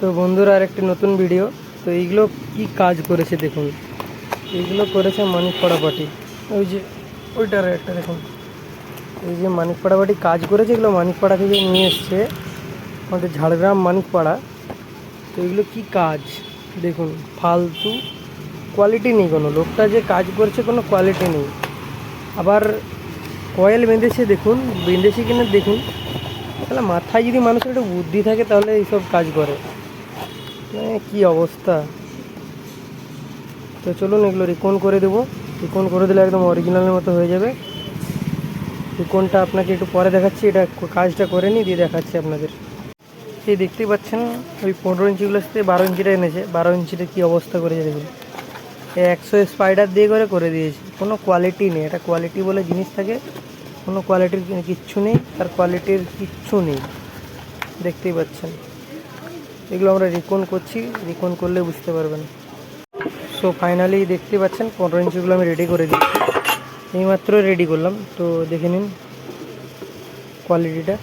তো বন্ধুরা, আর একটি নতুন ভিডিও তো এইগুলো কি কাজ করেছে দেখুন। এইগুলো করেছে মানিক পার্টি ওই যে, ওইটার একটা দেখুন। এই যে মানিক পার্টি কাজ করেছে, এগুলো মানিকপাড়া থেকে নিয়ে এসছে। আমাদের ঝাড়গ্রাম মানিকপাড়া তো এগুলো কি কাজ? দেখুন, ফালতু কোয়ালিটি নেই কোনো। লোকটা যে কাজ করছে, কোনো কোয়ালিটি নেই। আবার কয়েল বেঁধেছে, দেখুন। বেঁধেছে কিনা, দেখুন। তাহলে মাথায় যদি মানুষের একটু বুদ্ধি থাকে, তাহলে এইসব কাজ করে। কি অবস্থা? তো চলুন এগুলো রিকন করে দেবো। রিকন করে দিলে একদম অরিজিনালের মতো হয়ে যাবে। রিকনটা আপনাকে একটু পরে দেখাচ্ছি। এটা কাজটা করে নিই, দিয়ে দেখাচ্ছি আপনাদের। এই দেখতেই পাচ্ছেন, ওই পনেরো ইঞ্চিগুলোর সাথে বারো ইঞ্চিটা এনেছে। বারো ইঞ্চিটা কী অবস্থা করেছে দেখুন। একশো স্পাইডার দিয়ে করে করে দিয়েছে। কোনো কোয়ালিটি নেই। এটা কোয়ালিটি বলে জিনিস থাকে। কোনো কোয়ালিটির কিচ্ছু নেই। তার কোয়ালিটির কিচ্ছু নেই। দেখতেই পাচ্ছেন। এগুলো আমরা রিকন করছি। রিকন করলে বুঝতে পারবেন। সো ফাইনালি দেখতে পাচ্ছেন, পনেরো ইঞ্চিগুলো আমি রেডি করে দিয়েছি এইমাত্র রেডি করলাম। তো দেখে নিন কোয়ালিটিটা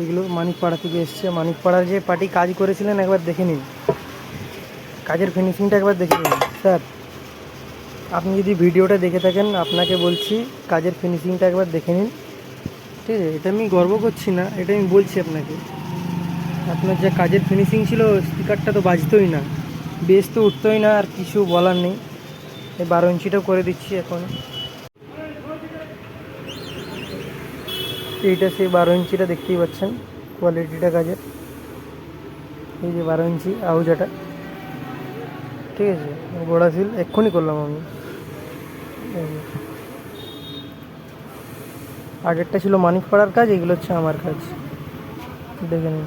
এগুলো মানিকপাড়া থেকে এসছে। মানিকপাড়ার যে পার্টি কাজ করেছিলেন, একবার দেখে নিন। কাজের ফিনিশিংটা একবার দেখে নিন। স্যার, আপনি যদি ভিডিওটা দেখে থাকেন, আপনাকে বলছি, কাজের ফিনিশিংটা একবার দেখে নিন। ঠিক আছে এটা আমি গর্ব করছি না এটা আমি বলছি আপনাকে। আপনার যে কাজের ফিনিশিং ছিল স্পিকারটা তো বাজতোই না। বেশ তো উঠতোই না, আর কিছু বলার নেই। এই বারো ইঞ্চিটাও করে দিচ্ছি এখন। এইটা সেই বারো ইঞ্চিটা দেখতেই পাচ্ছেন কোয়ালিটিটা কাজের। এই যে বারো ইঞ্চি আউজাটা ঠিক আছে গোড়া সিল এক্ষুনি করলাম আমি। আগেরটা ছিল মানিক পাড়ার কাজ এগুলো হচ্ছে আমার কাজ। দেখে নিন।